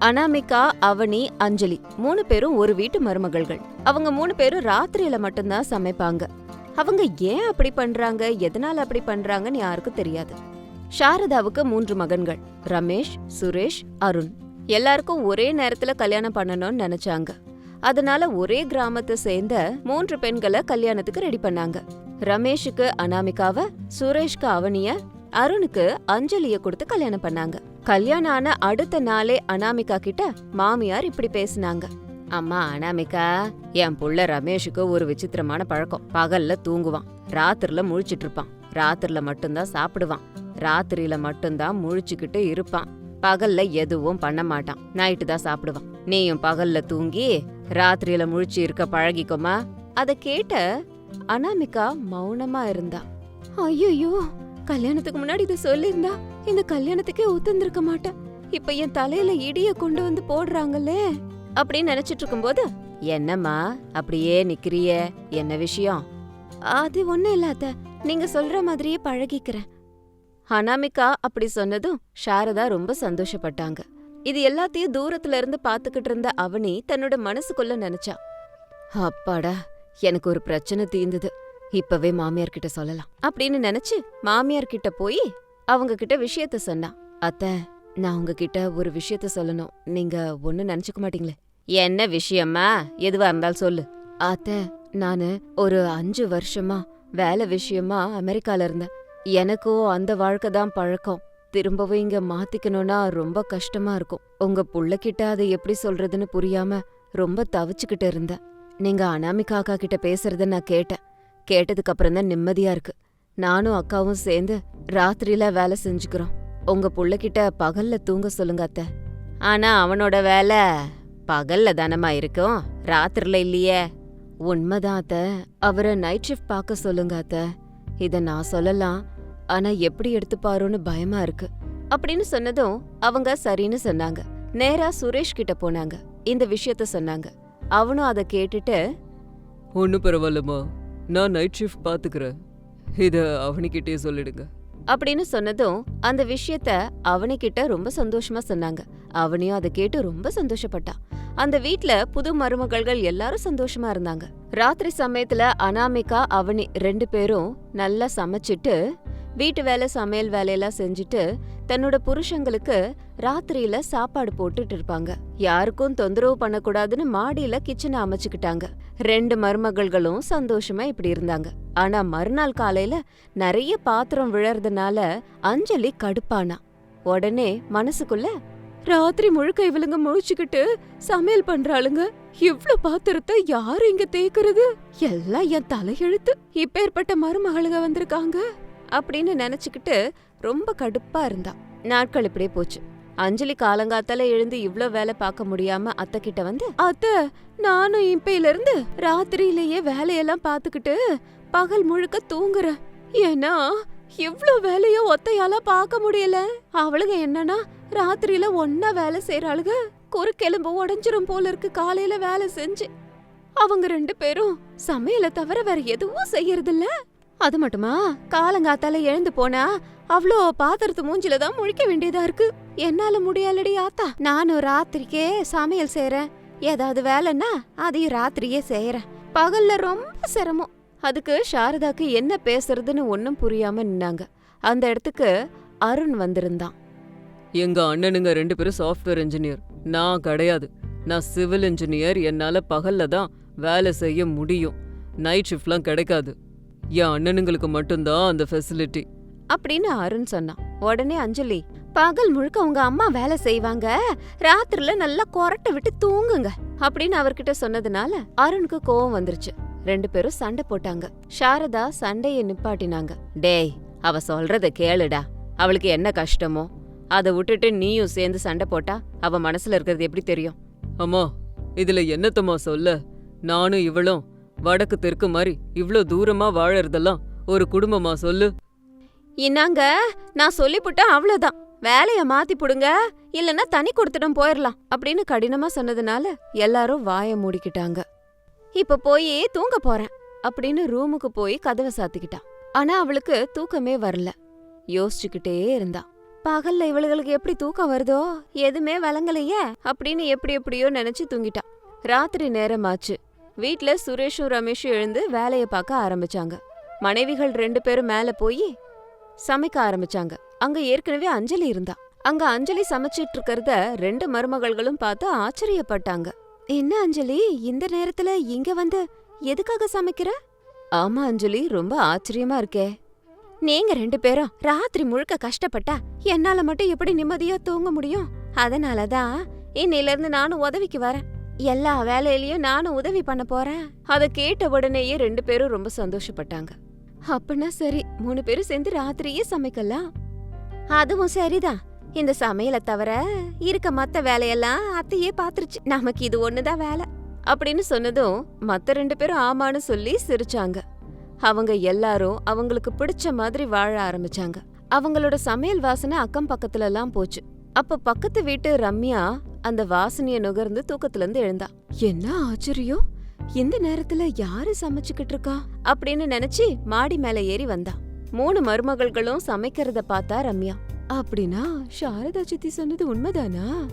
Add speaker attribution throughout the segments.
Speaker 1: அனாமிகா அவனி அஞ்சலி மூணு பேரும் ஒரு வீட்டு மருமகள்கள். அவங்க மூணு பேரும் ராத்திரியில மட்டும்தான் சமைப்பாங்க. அவங்க ஏன் அப்படி பண்றாங்க எதனால அப்படி பண்றாங்கன்னு யாருக்கும் தெரியாது. சாரதாவுக்கு மூன்று மகன்கள் ரமேஷ் சுரேஷ் அருண். எல்லாருக்கும் ஒரே நேரத்துல கல்யாணம் பண்ணணும்னு நினைச்சாங்க. அதனால ஒரே கிராமத்தை சேர்ந்த மூன்று பெண்களை கல்யாணத்துக்கு ரெடி பண்ணாங்க. ரமேஷுக்கு அனாமிகாவ சுரேஷ்க்கு அவனிய அருணுக்கு அஞ்சலிய கொடுத்து கல்யாணம் பண்ணாங்க. கல்யாணம் ஆன அடுத்த நாளே அனாமிகா கிட்ட மாமியார் இப்படி பேசினாங்க. அம்மா அனாமிகா என் புள்ள ரமேஷுக்கு ஒரு விசித்திரமான பழக்கம். பகல்ல தூங்குவான். ராத்திரில முழிச்சிட்டு இருப்பான் ராத்திரில மட்டும்தான் சாப்பிடுவான். ராத்திரியில மட்டும்தான் முழிச்சுக்கிட்டு இருப்பான். பகல்ல எதுவும் பண்ண மாட்டான். நைட்டு தான் சாப்பிடுவான். நீயும் பகல்ல தூங்கி ராத்திரியில முழிச்சு இருக்க பழகிக்கோமா? அத கேட்ட அனாமிகா மௌனமா இருந்தா. ஐயோ கல்யாணத்துக்கு முன்னாடி இதை சொல்லியிருந்தா இந்த கல்யாணத்துக்கே ஒத்துந்திருக்க மாட்டேன். இப்ப என் தலையில இடிய கொண்டு வந்து போடுறாங்களே அப்படின்னு நினைச்சிட்டு இருக்கும்போது என்னம்மா அப்படியே நிக்கிறியே? என்ன விஷயம்? அது ஒண்ணும் இல்லாத நீங்க சொல்ற மாதிரியே பழகிக்கிறேன். அனாமிகா அப்படி சொன்னதும் சாரதா ரொம்ப சந்தோஷப்பட்டாங்க. இது எல்லாத்தையும் தூரத்துல இருந்து பாத்துக்கிட்டு இருந்த அவனி தன்னோட மனசுக்குள்ள நினைச்சா அப்பாடா எனக்கு ஒரு பிரச்சனை தீர்ந்தது. இப்பவே மாமியார் கிட்ட சொல்லலாம். அப்படின்னு நினைச்சு மாமியார் கிட்ட போய் அவங்க கிட்ட விஷயத்த சொன்னா. அத்த நான் உங்ககிட்ட ஒரு விஷயத்த சொல்லணும். நீங்க ஒண்ணு நினைச்சுக்க மாட்டீங்களே. என்ன விஷயமா? எதுவா இருந்தாலும் சொல்லு. அத்த நானு ஒரு அஞ்சு வருஷமா வேலை விஷயமா அமெரிக்கால இருந்தேன். எனக்கும் அந்த வாழ்க்கை தான் பழக்கம். திரும்பவும் இங்க மாத்திக்கணும்னா ரொம்ப கஷ்டமா இருக்கும். உங்க புள்ளக்கிட்ட அதை எப்படி சொல்றதுன்னு புரியாம ரொம்ப தவிச்சுக்கிட்டு இருந்தேன். நீங்க அனாமிகா அக்கா கிட்ட பேசுறத நான் கேட்டேன். கேட்டதுக்கு அப்புறம் தான் நிம்மதியா இருக்கு. நானும் அக்காவும் சேர்ந்து ராத்திரியில வேலை செஞ்சுக்கிறோம். உங்க புள்ளகிட்ட பகல்ல தூங்க சொல்லுங்க அத்த. ஆனா அவனோட வேலை பகல்ல தானமா இருக்கும். ராத்திரில இல்லையே. உண்மைதான் அத்த. அவரை நைட் ஷிஃப்ட் பார்க்க சொல்லுங்க அத்த. இத நான் சொல்லலாம். ஆனா எப்படி எடுத்துப்பாரோன்னு பயமா இருக்கு. அப்படின்னு சொன்னதும் அவங்க சரின்னு சொன்னாங்க. நேரா சுரேஷ் கிட்ட போனாங்க. இந்த விஷயத்த சொன்னாங்க. அவனும் அதை கேட்டுட்டு
Speaker 2: ஒன்றும் பரவாயில்லம்மா. நான் நைட் ஷிஃப்ட் பார்த்துக்கிறேன் இதை அவனிக்கிட்டே சொல்லிடுங்க.
Speaker 1: அப்படின்னு சொன்னதும் அந்த விஷயத்த அவனிக்கிட்ட ரொம்ப சந்தோஷமா சொன்னாங்க. அவனையும் அதை கேட்டு ரொம்ப சந்தோஷப்பட்டான் அந்த வீட்ல புது மருமகள்கள் எல்லாரும் சந்தோஷமா இருந்தாங்க. ராத்திரி சமயத்துல அனாமிகா அவனி ரெண்டு பேரும் நல்லா சமைச்சிட்டு வீட்டு வேலை சமையல் வேலையெல்லாம் செஞ்சுட்டு தன்னோட புருஷங்களுக்கு ராத்திரியில சாப்பாடு போட்டுட்டு இருப்பாங்க. யாருக்கும் தொந்தரவு பண்ணக்கூடாதுன்னு மாடியில கிச்சனை அமைச்சுக்கிட்டாங்க. ரெண்டு மருமகள்களும் சந்தோஷமா இப்படி இருந்தாங்க. ஆனா மறுநாள் காலையில நிறைய பாத்திரம் விழறதுனால அஞ்சலி கடுப்பானா உடனே மனசுக்குள்ள ராத்திரி முழுக்க இவளுங்க முழிச்சுக்கிட்டு சமையல் பண்றாளுங்க இவ்ளோ பாத்திரத்தை யாரு இங்க தேய்க்கிறது? எல்லாம் என் தலையெழுத்து. இப்பேற்பட்ட மருமகளுங்க வந்திருக்காங்க. அப்படின்னு நினச்சிக்கிட்டு ரொம்ப கடுப்பா இருந்தா. நாட்கள் இப்படியே போச்சு. அஞ்சலி காலங்காத்தால எழுந்து இவ்ளோ வேலை பார்க்க முடியாம அத்தை கிட்ட வந்து அத்தை நானும் இப்பையில இருந்து ராத்திரியிலேயே வேலையெல்லாம் பார்த்துக்கிட்டு பகல் முழுக்க தூங்குறேன். ஏன்னா இவ்ளோ வேலையோ ஒத்தையால பார்க்க முடியல. அவளுங்க என்னன்னா ராத்திரியில ஒன்னா வேலை செய்யறாளுக குறுக்கெலும்பு உடஞ்சிரும் போல இருக்கு காலையில வேலை செஞ்சு. அவங்க ரெண்டு பேரும் சமையல தவிர வேற எதுவும் செய்யறதில்ல. அது மட்டுமா? காலங்காத்தால எழுந்து போனா அவ்ளோ பாத்திரத்து மூஞ்சில தான் முழிக்க வேண்டியதா இருக்கு. என்னால முடியலடி ஆத்தா. நானும் ராத்திரிக்கே சமையல் செய்யறேன் ஏதாவது வேலைன்னா அதையும் ராத்திரியே செய்யறேன் பகல்ல ரொம்ப சிரமம். அதுக்கு சாரதாக்கு என்ன பேசுறதுன்னு ஒன்னும் புரியாம நின்னாங்க. அந்த இடத்துக்கு அருண் வந்திருந்தான்.
Speaker 2: எங்க அண்ணனுங்க ரெண்டு பேரும் சாஃப்ட்வேர் இன்ஜினியர் நான் கிடையாது. நான் சிவில் இன்ஜினியர் என்னால பகல்ல தான் வேலை செய்ய முடியும். நைட் ஷிஃப்ட்லாம் கிடைக்காது. என் அண்ணனுங்களுக்கு மட்டும்தான் அந்த ஃபெசிலிட்டி
Speaker 1: அப்படின்னு அருண் சொன்னான். உடனே அஞ்சலி பகல் முழுக்க உங்க அம்மா வேலை செய்வாங்க ராத்திரில நல்லா கொரட்டை விட்டு தூங்குங்க அப்படின்னு அவர்கிட்ட சொன்னதுனால அருணுக்கு கோவம் வந்துருச்சு. ரெண்டு பேரும் சண்டை போட்டாங்க. சாரதா சண்டைய நிப்பாட்டினாங்க. டேய் அவ சொல்றத கேளுடா. அவளுக்கு என்ன கஷ்டமோ அதை விட்டுட்டு நீயும் சேர்ந்து சண்டை போட்டா அவ மனசுல இருக்கிறது எப்படி தெரியும்?
Speaker 2: அம்மா இதுல என்னத்தம்மா சொல்ல? நானும் இவளும் வடக்கு தெற்கு மாதிரி இவ்ளோ தூரமா வாழறதெல்லாம் ஒரு குடும்பமா சொல்லு.
Speaker 1: என்னங்க நான் சொல்லிப்புட்டேன் அவ்வளவுதான். வேலைய மாத்தி புடுங்க இல்லனா தனி கொடுத்துட்டும் போயிடலாம் அப்படின்னு கடினமா சொன்னதுனால எல்லாரும் வாய மூடிக்கிட்டாங்க. இப்ப போய் தூங்க போறேன் அப்படின்னு ரூமுக்கு போய் கதவை சாத்திக்கிட்டான் ஆனா அவளுக்கு தூக்கமே வரல. யோசிச்சுக்கிட்டே இருந்தா. பகல்ல இவளுகளுக்கு எப்படி தூக்கம் வருதோ எதுவுமே வழங்கலையே அப்படின்னு எப்படி எப்படியோ நினைச்சு தூங்கிட்டா. ராத்திரி நேரமாச்சு. வீட்ல சுரேஷும் ரமேஷும் எழுந்து வேலையை பார்க்க ஆரம்பிச்சாங்க. மனைவிகள் ரெண்டு பேரும் மேல போய் சமைக்க ஆரம்பிச்சாங்க. அங்க ஏற்கனவே அஞ்சலி இருந்தா. அங்க அஞ்சலி சமைச்சிட்டு இருக்கறத ரெண்டு மருமகள்களும் பார்த்து ஆச்சரியப்பட்டாங்க. என்ன அஞ்சலி? இந்த நேரத்துல இங்க வந்து எதுக்காக சமைக்கிற? ஆமா அஞ்சலி ரொம்ப ஆச்சரியமா இருக்கே. நீங்க ரெண்டு பேரும் ராத்திரி முழுக்க கஷ்டப்பட்டா என்னால மட்டும் எப்படி நிம்மதியா தூங்க முடியும்? அதனாலதான் இன்னில இருந்து நானும் உதவிக்கு வரேன். எல்லா வேலையிலயும் நானும் உதவி பண்ண போறேன். அத கேட்ட உடனேயே ரெண்டு பேரும் ரொம்ப சந்தோஷப்பட்டாங்க. அப்படின்னா சரி மூணு பேரும் சேர்ந்து ராத்திரியே சமைக்கலாம். அதுவும் சரிதான். இந்த சமையலை தவிர இருக்க மத்த வேலையெல்லாம் அத்தையே பாத்துருச்சு நமக்கு இது ஒண்ணுதான் வேலை. அப்படின்னு சொன்னதும் மத்த ரெண்டு பேரும் ஆமான்னு சொல்லி சிரிச்சாங்க. அவங்க எல்லாரும் அவங்களுக்கு பிடிச்ச மாதிரி வாழ ஆரம்பிச்சாங்க. அவங்களோட சமையல் வாசனை அக்கம் பக்கத்துல எல்லாம் போச்சு. அப்ப பக்கத்து வீட்டு ரம்யா அந்த வாசனைய நுகர்ந்து தூக்கத்துல இருந்து எழுந்தா. என்ன ஆச்சரியம்? இந்த நேரத்துல யாரு சமைச்சுக்கிட்டு இருக்கா? அப்படின்னு நினைச்சு மாடி மேல ஏறி வந்தா. மூணு மருமகள்களும் சமைக்கிறத பார்த்தா ரம்யா. அப்படின்னா சாரதா சித்தி சொன்னது உண்மைதானா?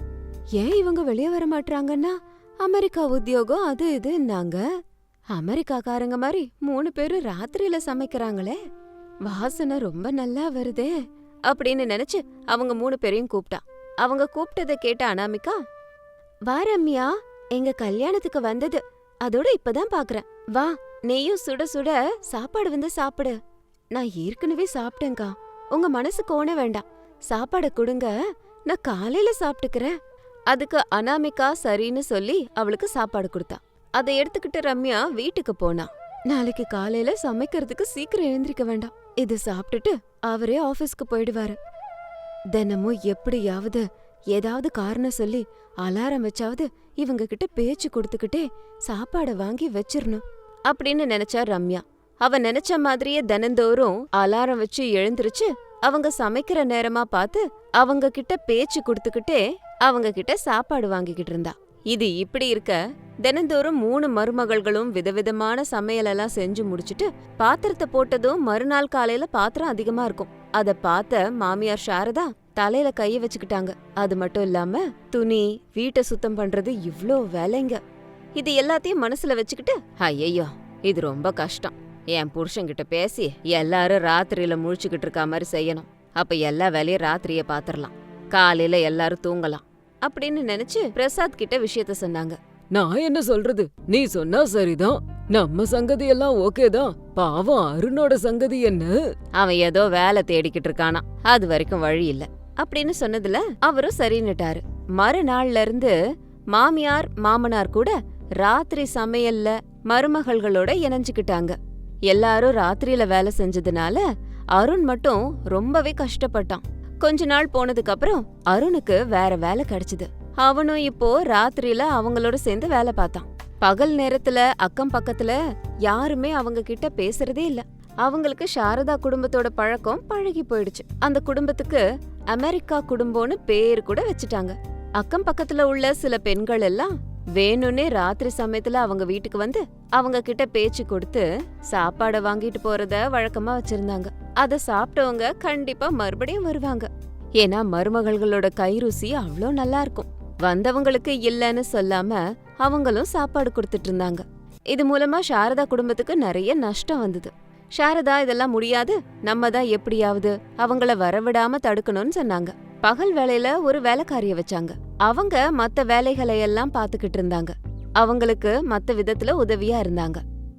Speaker 1: ஏன் இவங்க வெளியே வர மாட்டாங்கன்னா அமெரிக்கா உத்தியோகம் அது இதுன்னாங்க அமெரிக்காக்காரங்க மாதிரி மூணு பேரும் ராத்திரியில சமைக்கிறாங்களே. வாசனை ரொம்ப நல்லா வருதே. அப்படின்னு நினைச்சு அவங்க மூணு பேரையும் கூப்பிட்டா. அவங்க கூப்பிட்டதை கேட்ட அனாமிகா வா ரம்யா எங்க கல்யாணத்துக்கு வந்தது. அதோட இப்பதான் பாக்குறேன். வா நீயும் சுட சுட சாப்பாடு வந்து சாப்பிடு. நான் ஏற்கனவே சாப்பிட்டேன்க்கா. உங்க மனசு கோண வேண்டாம். சாப்பாட கொடுங்க. நான் காலையில சாப்பிட்டுக்கிறேன். அதுக்கு அனாமிகா சரின்னு சொல்லி அவளுக்கு சாப்பாடு கொடுத்தா. அதை எடுத்துக்கிட்டு ரம்யா வீட்டுக்கு போனா. நாளைக்கு காலையில சமைக்கிறதுக்கு சீக்கிரம் எழுந்திருக்க வேண்டாம். இது சாப்பிட்டுட்டு அவரே ஆபீஸ்க்கு போயிடுவாரு. தினமும் எப்படியாவது ஏதாவது காரணம் சொல்லி அலாரம் வச்சாவது இவங்க கிட்ட பேச்சு கொடுத்துக்கிட்டே சாப்பாட வாங்கி வச்சிரணும் அப்படின்னு நினைச்சா ரம்யா. அவ நினைச்ச மாதிரியே தினந்தோறும் அலாரம் வச்சு எழுந்திருச்சு அவங்க சமைக்கிற நேரமா பார்த்து அவங்க கிட்ட பேச்சு கொடுத்துக்கிட்டே அவங்க கிட்ட சாப்பாடு வாங்கிக்கிட்டு இருந்தா. இது இப்படி இருக்க தினந்தோறும் மூணு மருமகள்களும் விதவிதமான சமையலெல்லாம் செஞ்சு முடிச்சிட்டு பாத்திரத்தை போட்டதும் மறுநாள் காலையில பாத்திரம் அதிகமா இருக்கும். அத பார்த்த மாமியார் சாரதா தலையில கைய வச்சுக்கிட்டாங்க. அது மட்டும் இல்லாம துணி வீட்டை சுத்தம் பண்றது இவ்ளோ வேலைங்க. இது எல்லாத்தையும் மனசுல வச்சுக்கிட்டு ஐயையோ இது ரொம்ப கஷ்டம். என் புருஷன்கிட்ட பேசி எல்லாரும் ராத்திரியில முழிச்சுக்கிட்டு இருக்கா மாதிரி செய்யணும். அப்ப எல்லா வேலையும் ராத்திரிய பாத்திரலாம். காலையில எல்லாரும் தூங்கலாம். அப்படின்னு நினைச்சு பிரசாத் கிட்ட விஷயத்த சொன்னாங்க.
Speaker 2: நான் என்ன சொல்றது? நீ சொன்னா சரிதான். நம்ம சங்கதி எல்லாம் ஓகே தான். பாவம் அருணோட சங்கதி என்ன?
Speaker 1: அவன் ஏதோ வேலை தேடிக்கிட்டு இருக்கானா அது வரைக்கும் வழி இல்ல. அப்படின்னு சொன்னதுல அவரும் சரின்னுட்டாரு. மறுநாள்ல இருந்து மாமியார் மாமனார் கூட ராத்திரி சமையல்ல மருமகள்களோட இணைஞ்சுக்கிட்டாங்க. எல்லாரும் ராத்திரியில வேலை செஞ்சதுனால அருண் மட்டும் ரொம்பவே கஷ்டப்பட்டான். கொஞ்ச நாள் போனதுக்கு அப்புறம் அருணுக்கு வேற வேலை கிடைச்சது. அவனும் இப்போ ராத்திரியில அவங்களோட சேர்ந்து வேலை பார்த்தான். பகல் நேரத்துல அக்கம் பக்கத்துல யாருமே அவங்க கிட்ட பேசுறதே இல்ல. அவங்களுக்கு சாரதா குடும்பத்தோட பழக்கம் பழகி போயிடுச்சு. அந்த குடும்பத்துக்கு அமெரிக்கா குடும்பம்னு பேர் கூட வச்சுட்டாங்க. அக்கம் பக்கத்துல உள்ள சில பெண்கள் எல்லாம் வேணும்னே ராத்திரி சமயத்துல அவங்க வீட்டுக்கு வந்து அவங்க கிட்ட பேச்சு கொடுத்து சாப்பாட வாங்கிட்டு போறத வழக்கமா வச்சிருந்தாங்க. அத சாப்பிட்டவங்க கண்டிப்பா மறுபடியும் வருவாங்க. ஏன்னா மருமகள்களோட கைருசி அவ்வளோ நல்லா இருக்கும். வந்தவங்களுக்கு இல்லைன்னு சொல்லாம அவங்களும் சாப்பாடு கொடுத்துட்டு இருந்தாங்க. இது மூலமா சாரதா குடும்பத்துக்கு நிறைய நஷ்டம் வந்தது. சாரதா இதெல்லாம் முடியாது. நம்ம தான் எப்படியாவது அவங்கள வரவிடாம தடுக்கணும்னு சொன்னாங்க. பகல் வேலையில ஒரு வேலைக்காரிய வச்சாங்க. அவங்க மத்த வேலைகளை எல்லாம் பாத்துக்கிட்டு இருந்தாங்க. அவங்களுக்கு மத்த விதத்துல உதவியா இருந்தாங்க.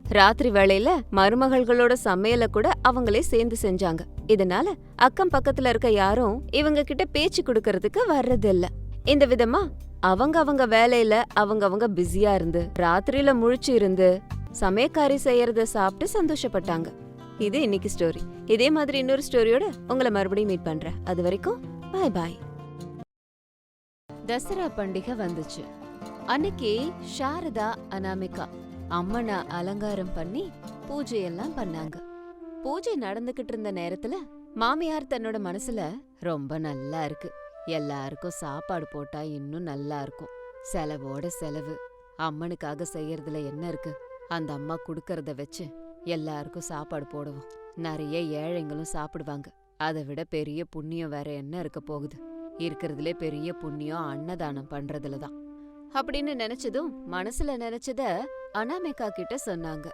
Speaker 1: ராத்திரி வேளையில மருமகள்களோட சமையல கூட அவங்களே சேர்ந்து செஞ்சாங்க. இதனால அக்கம் பக்கத்துல இருக்க யாரும் இவங்க கிட்ட பேச்சு கொடுக்கறதுக்கு வர்றதில்ல. இந்த விதமா அவங்க அவங்க வேலையில அவங்க அவங்க பிஸியா இருந்து ராத்திரியில முழிச்சு இருந்து சமயக்காரி செய்யறத சாப்பிட்டு சந்தோஷப்பட்டாங்க. இது இன்னைக்கு ஸ்டோரி இதே மாதிரி இன்னொரு ஸ்டோரியோட உங்களை மறுபடியும் மீட் பண்றேன். அது வரைக்கும் பாய் பாய் தசரா பண்டிகை வந்துச்சு. அன்னைக்கு சாரதா அனாமிகா அம்மனை அலங்காரம் பண்ணி பூஜையெல்லாம் பண்ணாங்க. பூஜை நடந்துகிட்டு இருந்த நேரத்துல மாமியார் தன்னோட மனசுல ரொம்ப நல்லா இருக்கு. எல்லாருக்கும் சாப்பாடு போட்டா இன்னும் நல்லா இருக்கும். செலவோட செலவு. அம்மனுக்காக செய்யறதுல என்ன இருக்கு? அந்த அம்மா குடுக்கறத வச்சு எல்லாருக்கும் சாப்பாடு போடுவோம். நிறைய ஏழைங்களும் சாப்பிடுவாங்க. அதை விட பெரிய புண்ணியம் வேற என்ன இருக்க போகுது? இருக்கிறதுலே பெரிய புண்ணியம் அன்னதானம் பண்றதுல தான். அப்படின்னு நினைச்சதும் மனசுல நினைச்சத அனாமிகா கிட்ட சொன்னாங்க.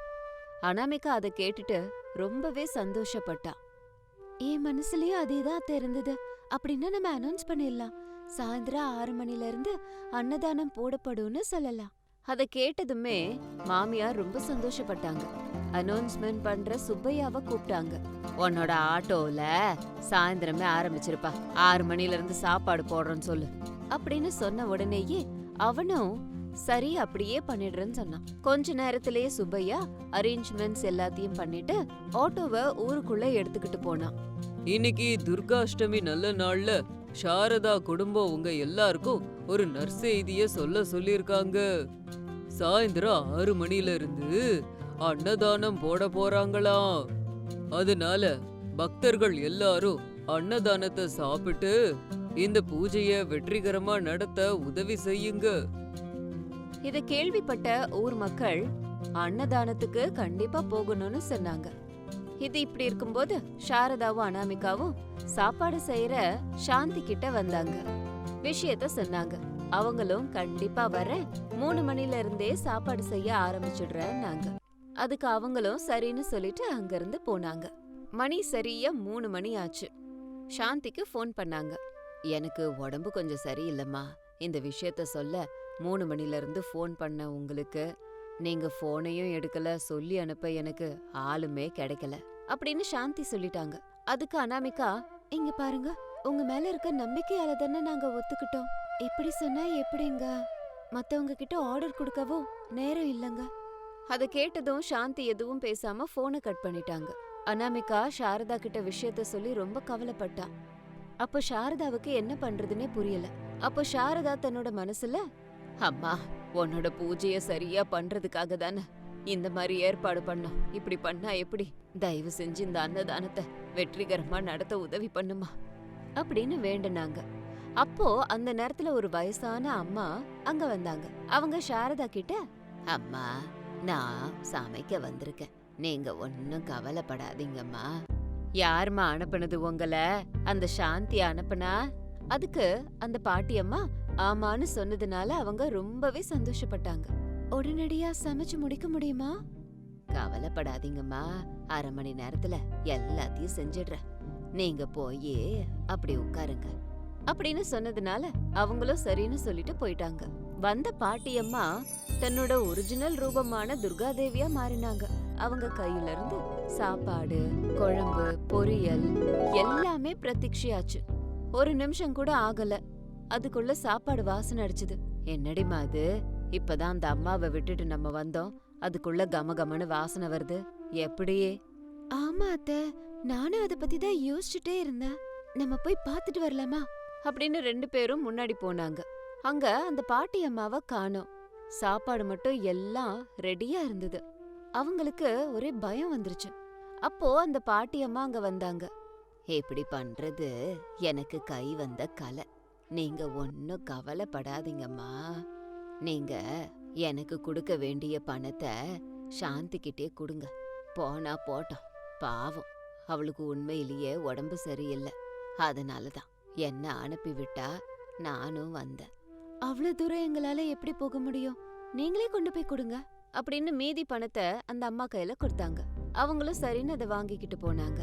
Speaker 1: அனாமிகா அதை கேட்டுட்டு ரொம்பவே சந்தோஷப்பட்டா. என் மனசுலயும் அதேதான் தெரிந்தது. அப்படின்னு நம்ம அனௌன்ஸ் பண்ணிடலாம். சாயந்தரம் ஆறு மணில இருந்து அன்னதானம் போடப்படும்னு சொல்லலாம். அதை கேட்டதுமே மாமியார் ரொம்ப சந்தோஷப்பட்டாங்க. அனௌன்ஸ்மெண்ட் பண்ற சுப்பையாவை கூப்பிட்டாங்க. உன்னோட ஆட்டோல சாயந்தரமே ஆரம்பிச்சிருப்பா. ஆறு மணில இருந்து சாப்பாடு போடுறேன்னு சொல்லு. அப்படின்னு சொன்ன உடனேயே அவனும் சரி அப்படியே பண்ணிடுறேன்னு சொன்னான். கொஞ்ச நேரத்திலேயே சுப்பையா அரேஞ்ச்மெண்ட்ஸ் எல்லாத்தையும் பண்ணிட்டு ஆட்டோவை ஊருக்குள்ள எடுத்துக்கிட்டு போனான்.
Speaker 2: இன்னைக்கு துர்காஷ்டமி நல்ல நாள்ல சாரதா குடும்பம் உங்க எல்லாருக்கும் ஒரு நற்செய்திய சொல்ல சொல்லிருக்காங்க சாயந்தரம் ஆறு மணில இருந்து அன்னதானம் போட போறாங்களாம். அதனால பக்தர்கள் எல்லாரும் அன்னதானத்தை சாப்பிட்டு இந்த பூஜைய வெற்றிகரமா நடத்த உதவி செய்யுங்க.
Speaker 1: இத கேள்விப்பட்ட ஊர் மக்கள் அன்னதானத்துக்கு கண்டிப்பா போகணும்னு சொன்னாங்க. இது இப்படி இருக்கும்போது சாரதாவும் அனாமிகாவும் சாப்பாடு செய்யற சாந்தி கிட்ட வந்தாங்க. விஷயத்த சொன்னாங்க. அவங்களும் கண்டிப்பா வர மூணு மணில இருந்தே சாப்பாடு செய்ய ஆரம்பிச்சிடுறேன்னாங்க. அதுக்கு அவங்களும் சரின்னு சொல்லிட்டு அங்கிருந்து போனாங்க. மணி சரியா மூணு மணி ஆச்சு. சாந்திக்கு ஃபோன் பண்ணாங்க. எனக்கு உடம்பு கொஞ்சம் சரியில்லைம்மா. இந்த விஷயத்த சொல்ல மூணு மணில இருந்து ஃபோன் பண்ண உங்களுக்கு. நீங்க ஃபோனையும் எடுக்கல சொல்லி அனுப்ப எனக்கு ஆளுமே கிடைக்கல. அப்படின்னு சாந்தி சொல்லிட்டாங்க. அதுக்கு அனாமிகா இங்க பாருங்க உங்க மேல இருக்க நம்பிக்கையால தானே நாங்க ஒத்துக்கிட்டோம். இப்படி சொன்னா எப்படிங்க? மத்தவங்க கிட்ட ஆர்டர் கொடுக்கவும் நேரம் இல்லங்க. அத கேட்டதும் சாந்தி எதுவும் பேசாம போனை கட் பண்ணிட்டாங்க. அனாமிகா சாரதா கிட்ட விஷயத்த சொல்லி ரொம்ப கவலைப்பட்டா. அப்போ சாரதாவுக்கு என்ன பண்றதுன்னே புரியல. அப்போ சாரதா தன்னோட மனசுல அம்மா உன்னோட பூஜைய சரியா பண்றதுக்காக தானே இந்த மாதிரி ஏற்பாடு பண்ணோம். இப்படி பண்ணா எப்படி? தயவு செஞ்சு இந்த அன்னதானத்தை வெற்றிகரமா நடத்த உதவி பண்ணுமா? அப்படின்னு வேண்டுனாங்க. அப்போ அந்த நேரத்துல ஒரு வயசான அம்மா அங்க வந்தாங்க. அவங்க சாரதா கிட்ட அம்மா நான் சமைக்க வந்திருக்கேன். நீங்க ஒன்னும் கவலைப்படாதீங்கம்மா. யாரும்மா அனுப்புனது உங்கள? அந்த சாந்தி அனுப்புனா? அதுக்கு அந்த பாட்டியம்மா ஆமான்னு சொன்னதுனால அவங்க ரொம்பவே சந்தோஷப்பட்டாங்க. உடனடியா சமைச்சு முடிக்க முடியுமா? கவலைப்படாதீங்கம்மா. அரை மணி நேரத்துல எல்லாத்தையும் செஞ்சிடுறேன். நீங்க போயே அப்படி உட்காருங்க. அப்படின்னு சொன்னதுனால அவங்களும் சரின்னு சொல்லிட்டு போயிட்டாங்க. வந்த பாட்டியம்மா தன்னோட ஒரிஜினல் ரூபமான துர்காதேவியா மாறினாங்க. அவங்க கையில இருந்து சாப்பாடு குழம்பு பொரியல் எல்லாமே பிரதீட்சையாச்சு ஒரு நிமிஷம் கூட ஆகல. அதுக்குள்ள சாப்பாடு வாசனை அடிச்சுது. என்னடிமா அது? இப்பதான் அந்த அம்மாவை விட்டுட்டு நம்ம வந்தோம். அதுக்குள்ள கமகமன்னு வாசனை வருது. எப்படியே? ஆமா அத்த. நானும் அத பத்தி தான் யோசிச்சுட்டே இருந்தேன். நம்ம போய் பார்த்துட்டு வரலாமா? அப்படின்னு ரெண்டு பேரும் முன்னாடி போனாங்க. அங்க அந்த பாட்டி அம்மாவை காணோம். சாப்பாடு மட்டும் எல்லாம் ரெடியா இருந்தது. அவங்களுக்கு ஒரே பயம் வந்துருச்சு. அப்போ அந்த பாட்டி அம்மா அங்க வந்தாங்க. இப்படி பண்றது எனக்கு கை வந்த கலை. நீங்க ஒன்னும் கவலைப்படாதீங்கம்மா. நீங்க எனக்கு கொடுக்க வேண்டிய பணத்தை சாந்திக்கிட்டே கொடுங்க. போனா போட்டோம். பாவம். அவளுக்கு உண்மையிலேயே உடம்பு சரியில்லை. அதனால தான் என்ன அனுப்பி விட்டா நானும் வந்தேன். அவ்வளவு தூரம் எங்களால எப்படி போக முடியும்? நீங்களே கொண்டு போய் கொடுங்க. அப்படின்னு மீதி பணத்தை அந்த அம்மா கையில கொடுத்தாங்க. அவங்களும் சரின்னு அதை வாங்கிக்கிட்டு போனாங்க.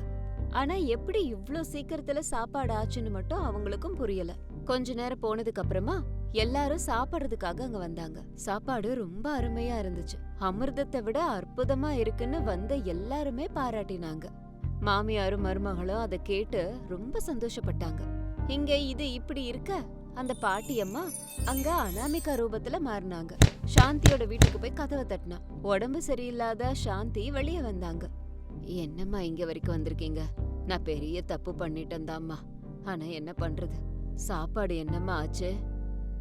Speaker 1: ஆனா எப்படி இவ்ளோ சீக்கிரத்துல சாப்பாடு ஆச்சுன்னு மட்டும் அவங்களுக்கும் புரியல. கொஞ்ச நேரம் போனதுக்கு அப்புறமா எல்லாரும் சாப்பிடுறதுக்காக அங்க வந்தாங்க. சாப்பாடு ரொம்ப அருமையா இருந்துச்சு. அமிர்தத்தை விட அற்புதமா இருக்குன்னு வந்த எல்லாருமே பாராட்டினாங்க. மாமியாரும் மருமகளும் அதை கேட்டு ரொம்ப சந்தோஷப்பட்டாங்க. இங்க இது இப்படி இருக்க? அந்த பாட்டியம்மா அங்க அனாமிகா ரூபத்துல மாறினாங்க. சாந்தியோட வீட்டுக்கு போய் கதவை தட்டினா. உடம்பு சரியில்லாத சாந்தி வெளியே வந்தாங்க. என்னம்மா இங்க வரைக்கும் வந்திருக்கீங்க? நான் பெரிய தப்பு பண்ணிட்டேன் தாம்மா ஆனா என்ன பண்றது? சாப்பாடு என்னம்மா ஆச்சு?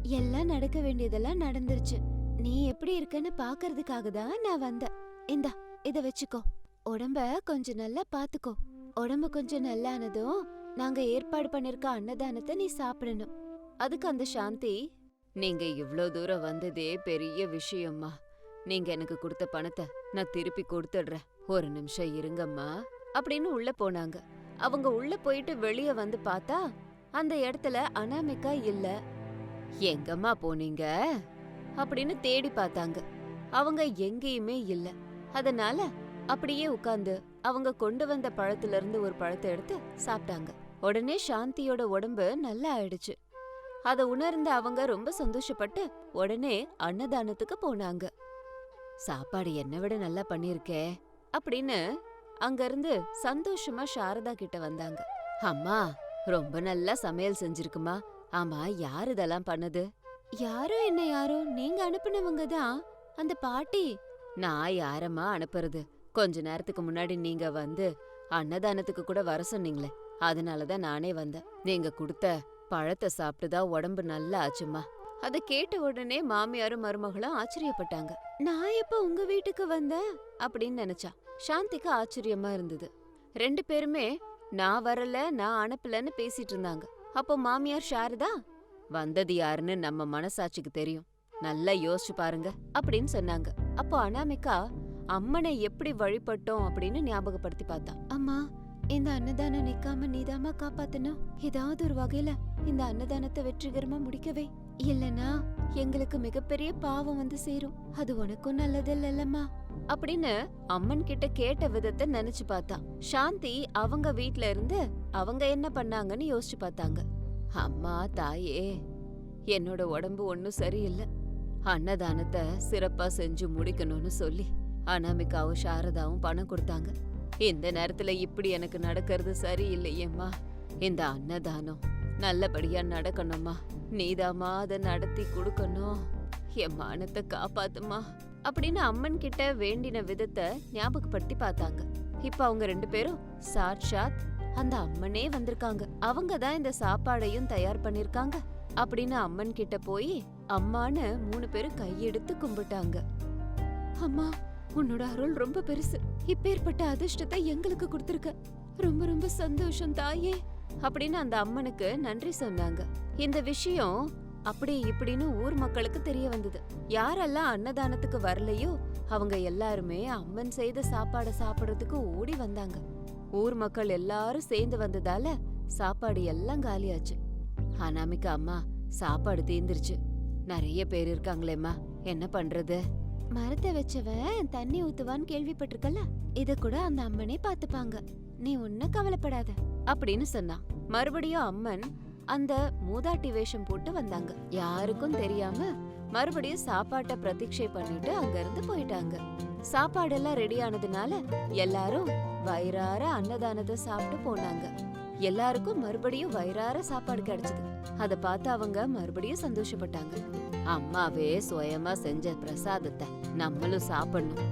Speaker 1: எல்லாம் நடக்க வேண்டியதெல்லாம் நடந்துருச்சு. நீ எப்படி இருக்கன்னு பாக்குறதுக்காக தான் நான் வந்தேன். இந்தா இத வச்சுக்கோ. உடம்ப கொஞ்சம் நல்லா பாத்துக்கோ. உடம்பு கொஞ்சம் நல்லானதும் நாங்க ஏற்பாடு பண்ணிருக்க அன்னதானத்தை நீ சாப்பிடணும். அதுக்கு அந்த சாந்தி நீங்க இவ்ளோ தூரம் வந்ததே பெரிய விஷயம்மா. நீங்க எனக்கு கொடுத்த பணத்தை நான் திருப்பி கொடுத்துடுறேன். ஒரு நிமிஷம் இருங்கம்மா. அப்படின்னு உள்ள போனாங்க. அவங்க உள்ள போயிட்டு வெளிய வந்து பார்த்தா அந்த இடத்துல அனாமிகா இல்ல. எங்கம்மா போனீங்க? அப்படின்னு தேடி பார்த்தாங்க. அவங்க எங்கேயுமே இல்ல. அதனால அப்படியே உட்காந்து அவங்க கொண்டு வந்த பழத்துல இருந்து ஒரு பழத்தை எடுத்து சாப்பிட்டாங்க. உடனே சாந்தியோட உடம்பு நல்லா ஆயிடுச்சு. அத உணர்ந்த அவங்க ரொம்ப சந்தோஷப்பட்டு உடனே அன்னதானத்துக்கு போனாங்க. சாப்பாடு என்னை விட நல்லா பண்ணிருக்கே அப்படின்னு அங்கிருந்து சந்தோஷமா சாரதா கிட்ட வந்தாங்க. அம்மா ரொம்ப நல்லா சமையல் செஞ்சிருக்குமா. ஆமா யார் இதெல்லாம் பண்ணது? யாரோ என்ன யாரோ நீங்க அனுப்புனவங்க தான். அந்த பாட்டி. நான் யாரம்மா அனுப்புறது? கொஞ்ச நேரத்துக்கு முன்னாடி நீங்க வந்து அன்னதானத்துக்கு கூட வர சொன்னீங்களே. அதனாலதான் நானே வந்தேன். நீங்க கொடுத்த பழத்தை சாப்பிட்டுதான் உடம்பு நல்லா ஆச்சுமா அத கேட்ட உடனே மாமியாரும் மருமகளும் ஆச்சரியப்பட்டாங்க. நான் எப்ப உங்க வீட்டுக்கு வந்தேன்? அப்படின்னு நினைச்சா. சாந்திக்கு ஆச்சரியமா இருந்தது. ரெண்டு பேருமே நான் வரல நான் அனுப்பலன்னு பேசிட்டு இருந்தாங்க. அப்போ மாமியார் ஷாரதா வந்தது யாருன்னு நம்ம மனசாட்சிக்கு தெரியும். நல்லா யோசிச்சு பாருங்க அப்படின்னு சொன்னாங்க. அப்போ அனாமிகா அம்மனை எப்படி வழிபட்டோம்? அப்படின்னு ஞாபகப்படுத்தி பார்த்தா. அம்மா இந்த அன்னதானம் நிக்காம நீதாமா காப்பாத்தணும்? ஏதாவது ஒரு வகையில இந்த அன்னதானத்தை வெற்றிகரமா முடிக்கவே. இல்லனா எங்களுக்கு மிகப்பெரிய பாவம் வந்து சேரும். அது உனக்கும் நல்லது இல்லல்லம்மா. அப்படின்னு அம்மன் கிட்ட கேட்ட விதத்தை நினைச்சு பார்த்தா. சாந்தி அவங்க வீட்ல இருந்து அவங்க என்ன பண்ணாங்கன்னு யோசிச்சு பார்த்தாங்க. அம்மா தாயே என்னோட உடம்பு ஒன்னும் சரியில்லை. அன்னதானத்தை சிறப்பா செஞ்சு முடிக்கணும்னு சொல்லி அனாமிகாவும் சாரதாவும் பணம் கொடுத்தாங்க. இந்த நேரத்துல இப்படி எனக்கு நடக்கிறது சரியில்லையேம்மா. இந்த அன்னதானம் நல்லபடியா நடக்கணும்மா. நீதாம்மா அதை நடத்தி கொடுக்கணும். என் மானத்தை காப்பாத்துமா அப்படின்னு அம்மன் கிட்ட வேண்டின விதத்தை ஞாபகப்படுத்தி பார்த்தாங்க. இப்ப அவங்க ரெண்டு பேரும் சாட்சாத் அந்த அம்மனே வந்திருக்காங்க. அவங்க தான் இந்த சாப்பாடையும் தயார் பண்ணிருக்காங்க அப்படின்னு அம்மன் கிட்ட போய் அம்மான்னு மூணு பேரும் கையெடுத்து கும்பிட்டாங்க. அம்மா உன்னோட அருள் ரொம்ப பெருசு. இப்பேற்பட்ட அதிர்ஷ்டத்தை எங்களுக்கு கொடுத்துருக்க. ரொம்ப ரொம்ப சந்தோஷம் தாயே அப்படின்னு அந்த அம்மனுக்கு நன்றி சொன்னாங்க. இந்த விஷயம் அப்படி இப்படின்னு ஊர் மக்களுக்கு தெரிய வந்தது. யாரெல்லாம் அன்னதானத்துக்கு வரலையோ அவங்க எல்லாருமே அம்மன் செய்த சாப்பாட சாப்பிடுறதுக்கு ஓடி வந்தாங்க. ஊர் மக்கள் எல்லாரும் சேர்ந்து வந்ததால சாப்பாடு எல்லாம் காலியாச்சு. அனாமிகா அம்மா சாப்பாடு தீந்துருச்சு. நிறைய பேர் இருக்காங்களேம்மா என்ன பண்றது? மரத்தை வச்சவன் தண்ணி ஊத்துவான்னு கேள்விப்பட்டிருக்கல இத கூட அந்த அம்மனே பாத்துப்பாங்க நீ ஒன்னும் கவலைப்படாத. அப்படின்னு சொன்னான். மறுபடியும் அம்மன் அந்த மூதாட்டி வேஷம் போட்டு வந்தாங்க. யாருக்கும் தெரியாம மறுபடியும் சாப்பாட்டை பிரதீட்சை பண்ணிட்டு அங்க இருந்து போயிட்டாங்க. சாப்பாடெல்லாம் ரெடி ஆனதுனால எல்லாரும் வயிறார அன்னதானத்தை சாப்பிட்டு போனாங்க. எல்லாருக்கும் மறுபடியும் வயிறார சாப்பாடு கிடைச்சது. அத பார்த்து அவங்க மறுபடியும் சந்தோஷப்பட்டாங்க. அம்மாவே சுயமா செஞ்ச பிரசாதத்தை நம்மளும் சாப்பிடணும்.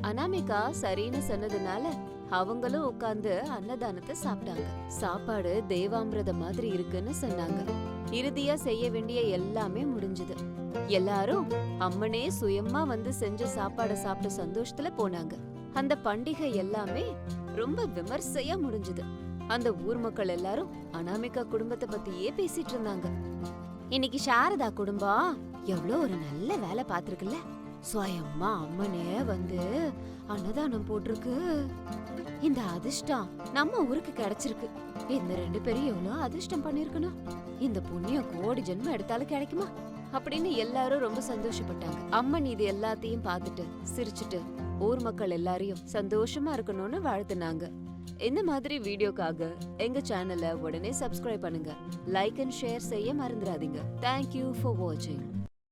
Speaker 1: அனாமிகா சரின்னு சொன்னதுனால அவங்களும் உட்கார்ந்து அன்னதானத்தை சாப்பிட்டாங்க. சாப்பாடு தேவாமிரத மாதிரி இருக்குன்னு சொன்னாங்க. இறுதியா செய்ய வேண்டிய எல்லாமே முடிஞ்சது. எல்லாரும் அம்மனே சுயமா வந்து செஞ்ச சாப்பாட சாப்பிட்ட சந்தோஷத்துல போனாங்க. அந்த பண்டிகை எல்லாமே ரொம்ப விமர்சையா முடிஞ்சது. அந்த ஊர் மக்கள் எல்லாரும் அனாமிகா குடும்பத்தை பத்தியே பேசிட்டு இருந்தாங்க. இன்னைக்கு சாரதா குடும்பம் எவ்வளோ ஒரு நல்ல வேலை பார்த்துருக்குல்ல? சுயம்மா அம்மனே வந்து அன்னதானம் போட்டிருக்கு. இந்த அதிர்ஷ்டம் நம்ம ஊருக்கு கிடைச்சிருக்கு. இந்த ரெண்டு பேரும் எவ்வளோ அதிர்ஷ்டம் பண்ணிருக்கணும். இந்த புண்ணியம் கோடி ஜென்மம் எடுத்தாலும் கிடைக்குமா? அப்படின்னு எல்லாரும் ரொம்ப சந்தோஷப்பட்டாங்க. அம்மன் இது எல்லாத்தையும் பார்த்துட்டு சிரிச்சுட்டு ஊர் மக்கள் எல்லாரையும் சந்தோஷமா இருக்கணும்னு வாழ்த்துனாங்க. இந்த மாதிரி வீடியோக்காக எங்க சேனலை உடனே சப்ஸ்கிரைப் பண்ணுங்க. லைக் அண்ட் ஷேர் செய்ய மறந்துடாதீங்க. தேங்க்யூ ஃபார் வாட்சிங்